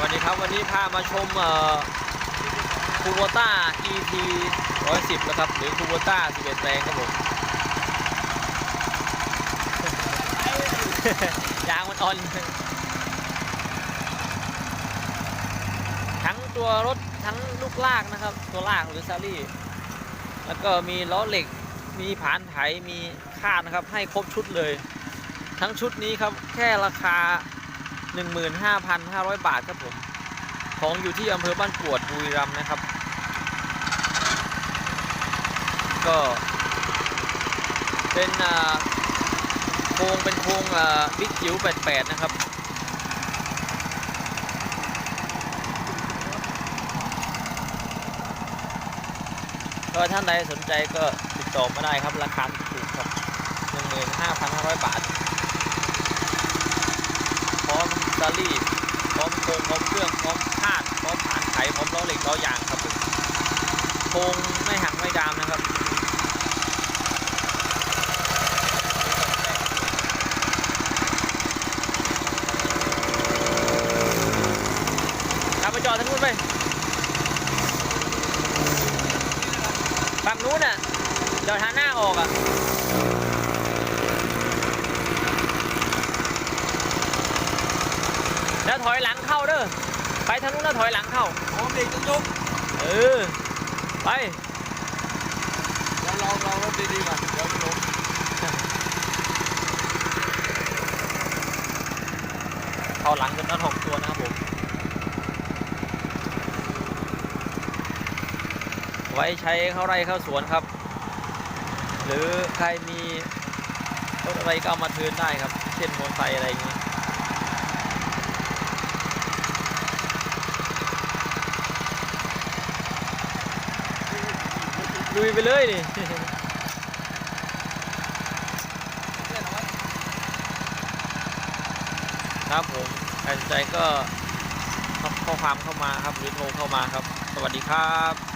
วัสดีครับวันนี้พามาชมเอ่อคูโบต้า EP 110 นะครับ หรือคูโบต้า 11 แรงครับผม ยางมันอ่อน ทั้งตัวรถทั้งลูกลากนะครับ ตัวลากหรือซารี่ แล้วก็มีล้อเหล็กมีผานไถมีคาดนะครับ ให้ครบชุดเลย ทั้งชุดนี้ครับแค่ราคา 15,500 บาทครับผม ของอยู่ที่อำเภอบ้านกรวดบุรีรัมย์นะครับ ก็เป็นโครงเป็นโครงบิ๊กจิ๋ว88 นะครับก็ท่านใดสนใจก็ติดต่อมาได้ครับ ราคาถูกครับ 15,500 บาท พ ร้อมซารี่พร้อมโครงพร้อมเครื่องพร้อมคาดพร้อมผ่านไขพร้อมล้อเหล็กล้อยางครับผมโครงไม่หักไม่ดามนะครับขับไปจอดทางนู้นไปฝั่งนู้นน่ะจอดทางหน้าออกอะ แล้ว ถอยหลังเข้าเด้อไปทางนู้นแล้วถอยหลังเข้าโอ้เด็กต้องยกเออไปเราลองลองรถดีๆก่อนเดี๋ยวมันล้มเข้าหลังจนน็อตหกตัวนะครับผมไว้ใช้เข้าไร่เข้าสวนครับ หรือใครมีรถอะไรก็เอามาเทิร์นได้ครับ เช่นมอเตอร์ไซค์อะไรอย่างนี้ ลุยไปเลยนี่ครับผมใครสนใจก็ข้อความเข้ามาครับหรือโทรเข้ามาครับ สวัสดีครับ